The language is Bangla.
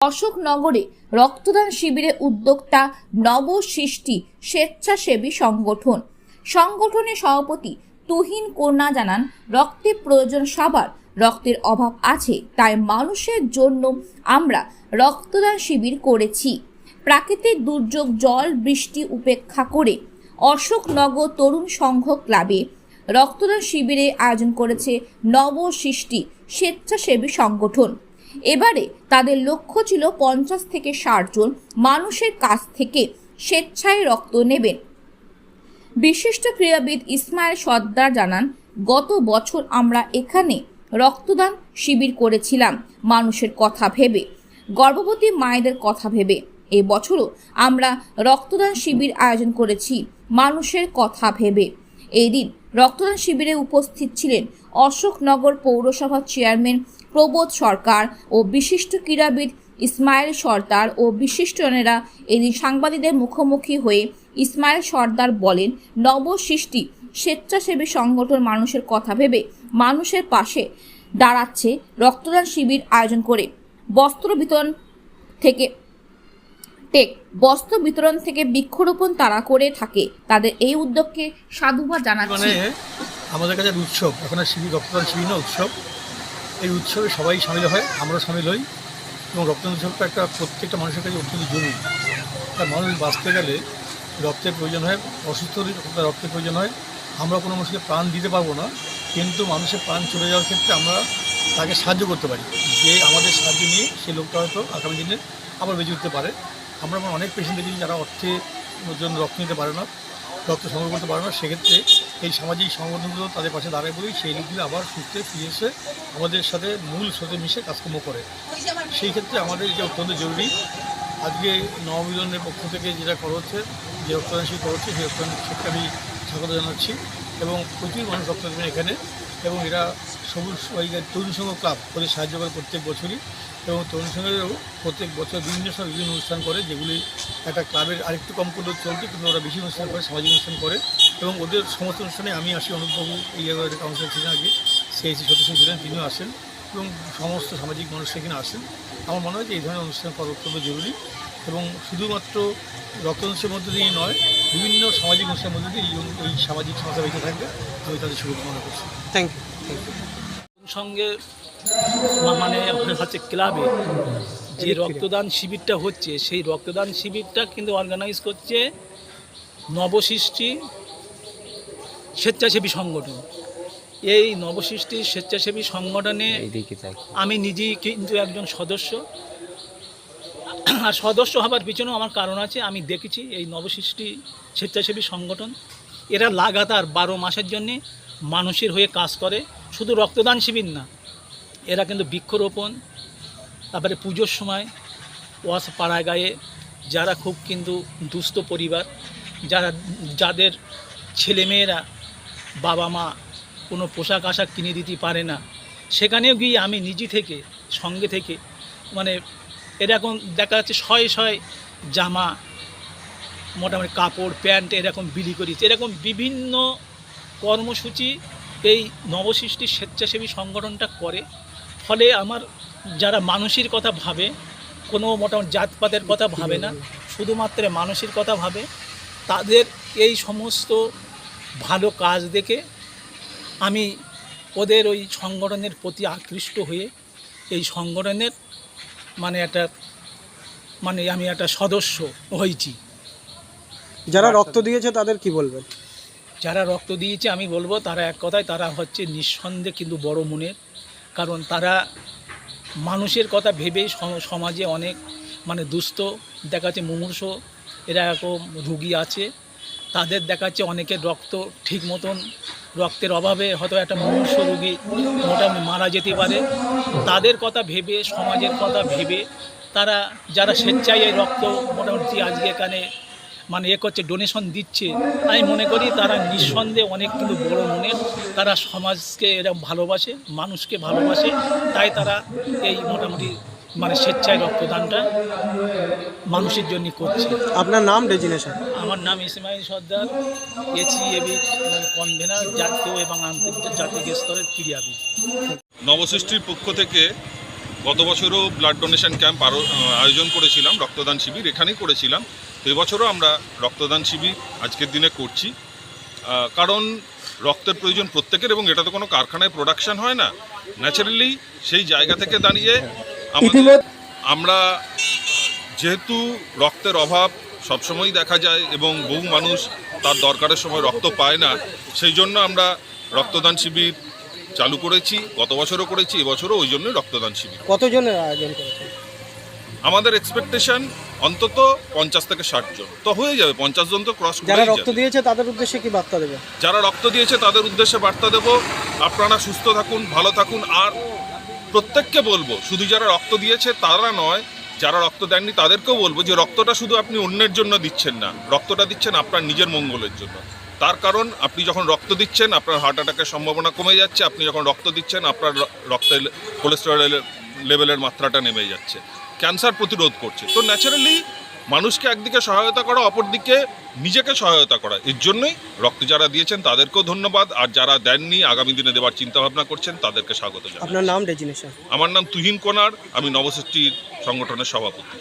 অশোকনগরে রক্তদান শিবিরে উদ্যোক্তা নবসৃষ্টি স্বেচ্ছাসেবী সংগঠন। সংগঠনের সভাপতি তুহিন কন্যা জানান, রক্তের প্রয়োজন সবার, রক্তের অভাব আছে, তাই মানুষের জন্য আমরা রক্তদান শিবির করেছি। প্রাকৃতিক দুর্যোগ, জল, বৃষ্টি উপেক্ষা করে অশোকনগর তরুণ সংঘ ক্লাবে রক্তদান শিবিরে আয়োজন করেছে নবসৃষ্টি স্বেচ্ছাসেবী সংগঠন। এবারে তাদের লক্ষ্য ছিল পঞ্চাশ থেকে ষাট জন মানুষের কাছ থেকে স্বেচ্ছায় রক্ত নেবেন। বিশিষ্ট ক্রীড়াবিদ ইসমাইল সর্দার জানান, গত বছর আমরা এখানে রক্তদান শিবির করেছিলাম মানুষের কথা ভেবে, গর্ভবতী মায়েদের কথা ভেবে। এ বছরও আমরা রক্তদান শিবির আয়োজন করেছি মানুষের কথা ভেবে। এই দিন রক্তদান শিবিরে উপস্থিত ছিলেন অশোকনগর পৌরসভার চেয়ারম্যান প্রবোধ সরকার ও বিশিষ্ট ক্রীড়াবিদ ইসমাইল সর্দার ও বিশিষ্টজনেরা এদিন সাংবাদিকদের মুখোমুখি হয়ে ইসমাইল সর্দার বলেন, নবসৃষ্টি স্বেচ্ছাসেবী সংগঠন মানুষের কথা ভেবে মানুষের পাশে দাঁড়াচ্ছে রক্তদান শিবির আয়োজন করে। বস্ত্র বিতরণ থেকে টেক, বস্ত্র বিতরণ থেকে বৃক্ষরোপণ তারা করে থাকে। তাদের এই উদ্যোগকে সাধুবাদ জানাচ্ছি। আমাদের কাছে উৎসব, এখন আর শিবির, রক্তদান শিবির না, উৎসব। এই উৎসবে সবাই সামিল হয়, আমরা সামিল হই। এবং রক্তদান উৎসবটা একটা প্রত্যেকটা মানুষের কাছে অত্যন্ত জরুরি। একটা মানুষ বাঁচতে গেলে রক্তের প্রয়োজন হয়, অসুস্থ হলে রক্তের প্রয়োজন হয়, আমরা কোনো মানুষকে প্রাণ দিতে পারব না, কিন্তু মানুষের প্রাণ চলে যাওয়ার ক্ষেত্রে আমরা তাকে সাহায্য করতে পারি। যে আমাদের সাহায্য নিয়ে সেই লোকটা হয়তো আগামী দিনে আবার বেঁচে উঠতে পারে। আমরা অনেক পেশেন্ট দেখেছি যারা অর্থে জন্য রক্ত নিতে পারে না, রক্ত সংগ্রহ করতে পারে না। সেক্ষেত্রে এই সামাজিক সংগঠনগুলো তাদের পাশে দাঁড়ায় বলেই সেই লোকগুলো আবার সুস্থে ফিরে এসে আমাদের সাথে মূল স্রোতে মিশে কাজকর্ম করে। সেই ক্ষেত্রে আমাদের এটা অত্যন্ত জরুরি। আজকে নবমিলনের পক্ষ থেকে যেটা করা হচ্ছে, যে রক্তদান শিবির করা হচ্ছে, সেই রক্তদান শিবিরকে আমি স্বাগত জানাচ্ছি এবং প্রচুর মানুষ রক্ত এখানে এবং এরা সবুজ তরুণ সংঘ ক্লাব, ওদের সাহায্য করে প্রত্যেক বছরই। এবং তরুণ সংঘেরও প্রত্যেক বছর বিভিন্ন সময় বিভিন্ন অনুষ্ঠান করে যেগুলি একটা ক্লাবের আরেকটু কম করলেও চলছে কিন্তু ওরা বেশি অনুষ্ঠান করে সামাজিক অনুষ্ঠান করে এবং ওদের সমস্ত অনুষ্ঠানে আমি আসি অনুপবাবু এই জায়গায় কাউন্সিলর ছিলেন আগে সিআইসি সদস্য ছিলেন তিনিও আসেন এবং সমস্ত সামাজিক মানুষ সেখানে আসেন। আমার মনে হয় যে এই ধরনের অনুষ্ঠান করা অত্যন্ত জরুরি এবং শুধুমাত্র রক্তদানের মধ্যে দিয়ে নয় বিভিন্ন সামাজিক অনুষ্ঠানের মধ্যে দিয়ে এই- সামাজিক সমস্যা বেঁচে থাকবে আমি তাদের শুভকামনা করছি। থ্যাংক ইউ থ্যাংক সঙ্গে মানে হচ্ছে ক্লাবে যে রক্তদান শিবিরটা হচ্ছে সেই রক্তদান শিবিরটা কিন্তু অর্গানাইজ করছে নবসৃষ্টি স্বেচ্ছাসেবী সংগঠন। এই নবসৃষ্টি স্বেচ্ছাসেবী সংগঠনে আমি নিজেই কিন্তু একজন সদস্য। আর সদস্য হবার পিছনেও আমার কারণ আছে আমি দেখেছি এই নবসৃষ্টি স্বেচ্ছাসেবী সংগঠন। এরা লাগাতার বারো মাসের জন্যে মানুষের হয়ে কাজ করে শুধু রক্তদান শিবির না এরা কিন্তু বৃক্ষরোপণ, তারপরে পুজোর সময় ওয়াস পাড়া গায়ে, যারা খুব কিন্তু দুস্থ পরিবার, যারা, যাদের ছেলেমেয়েরা বাবা মা কোনো পোশাক আশাক কিনে দিতে পারে না, সেখানেও গিয়ে আমি নিজে থেকে, সঙ্গে থেকে মানে এরকম দেখা যাচ্ছে শয়ে শয়ে জামা, মোটামুটি কাপড়, প্যান্ট এরকম বিলি করেছে এরকম বিভিন্ন কর্মসূচি এই নবসৃষ্টি স্বেচ্ছাসেবী সংগঠনটা করে। ফলে আমার যারা মানুষের কথা ভাবে কোনো মোটামুটি জাতপাতের কথা ভাবে না শুধুমাত্র মানুষের কথা ভাবে তাদের এই সমস্ত ভালো কাজ দেখে আমি ওদের ওই সংগঠনের প্রতি আকৃষ্ট হয়ে এই সংগঠনের মানে একটা মানে আমি একটা সদস্য হয়েছি। যারা রক্ত দিয়েছে তাদের কি বলবেন? যারা রক্ত দিয়েছে আমি বলব তারা এক কথায় তারা হচ্ছে নিঃসন্দেহে কিন্তু বড় মনের কারণ তারা মানুষের কথা সম- সমাজে অনেক মানে দুস্থ দেখা যাচ্ছে মুমূর্ষ এরকম রুগী আছে। তাদের দেখাচ্ছে অনেকের রক্ত ঠিক মতন, রক্তের অভাবে হয়তো একটা মুমূর্ষ রুগী মোটামুটি মারা যেতে পারে। তাদের কথা ভেবে, সমাজের কথা ভেবে তারা, যারা স্বেচ্ছায় এই রক্ত মোটামুটি আজকে এখানে মানে এ করছে ডোনেশন দিচ্ছে। আমি মনে করি তারা নিঃসন্দেহে অনেক কিন্তু বড় মনের। তারা সমাজকে এরকম ভালোবাসে মানুষকে ভালোবাসে। তাই তারা এই মোটামুটি মানে স্বেচ্ছায় রক্তদানটা মানুষের জন্য করছে। আপনার নাম ডেজিনেশন আমার নাম Ismail Sardar AC AB convener জাতীয় এবং আন্তর্জাতিক স্তরের ক্রীড়াবিদ। নবসৃষ্টির পক্ষ থেকে গত বছরও ব্লাড ডোনেশন ক্যাম্প আরও আয়োজন করেছিলাম রক্তদান শিবির এখানেই করেছিলাম। তো এবছরও আমরা রক্তদান শিবির আজকের দিনে করছি। কারণ রক্তের প্রয়োজন প্রত্যেকের এবং এটা তো কোনো কারখানায় প্রোডাকশন হয় না। ন্যাচারালি সেই জায়গা থেকে দাঁড়িয়ে আমাদের আমরা যেহেতু রক্তের অভাব সবসময়ই দেখা যায় এবং বহু মানুষ তার দরকারের সময় রক্ত পায় না সেই জন্য আমরা রক্তদান শিবির চালু করেছি গত বছরও করেছি এবছরও ওই জন্যই রক্তদান শিবির। কতজনের আয়োজন করেছেন? আমাদের এক্সপেকটেশন অন্তত পঞ্চাশ থেকে ষাট জন। তো হয়ে যাবে পঞ্চাশ জন তো ক্রস যারা রক্ত দিয়েছে তাদের উদ্দেশ্যে কি বার্তা দেবে? যারা রক্ত দিয়েছে তাদের উদ্দেশ্যে বার্তা দেব আপনারা সুস্থ থাকুন ভালো থাকুন আর প্রত্যেককে বলব শুধু যারা রক্ত দিয়েছে তারা নয় যারা রক্ত দেননি তাদেরকেও বলব যে রক্তটা শুধু আপনি অন্যের জন্য দিচ্ছেন না। রক্তটা দিচ্ছেন আপনার নিজের মঙ্গলের জন্য। তার কারণ আপনি যখন রক্ত দিচ্ছেন আপনার হার্ট অ্যাটাকের সম্ভাবনা কমে যাচ্ছে আপনি যখন রক্ত দিচ্ছেন আপনার রক্তের কোলেস্টেরলের লেভেলের মাত্রাটা নেমে যাচ্ছে। ক্যান্সার প্রতিরোধ করছে। তো ন্যাচারালি মানুষকে একদিকে সহায়তা করা অপরদিকে নিজেকে সহায়তা করা। এর জন্যই রক্ত যারা দিয়েছেন তাদেরকেও ধন্যবাদ। আর যারা দেননি আগামী দিনে দেওয়ার চিন্তা ভাবনা করছেন তাদেরকে স্বাগত জানাই আপনার নাম ডেজিনেশন আমার নাম তুহিন কোনার। আমি নবসৃষ্টির সংগঠনের সভাপতি।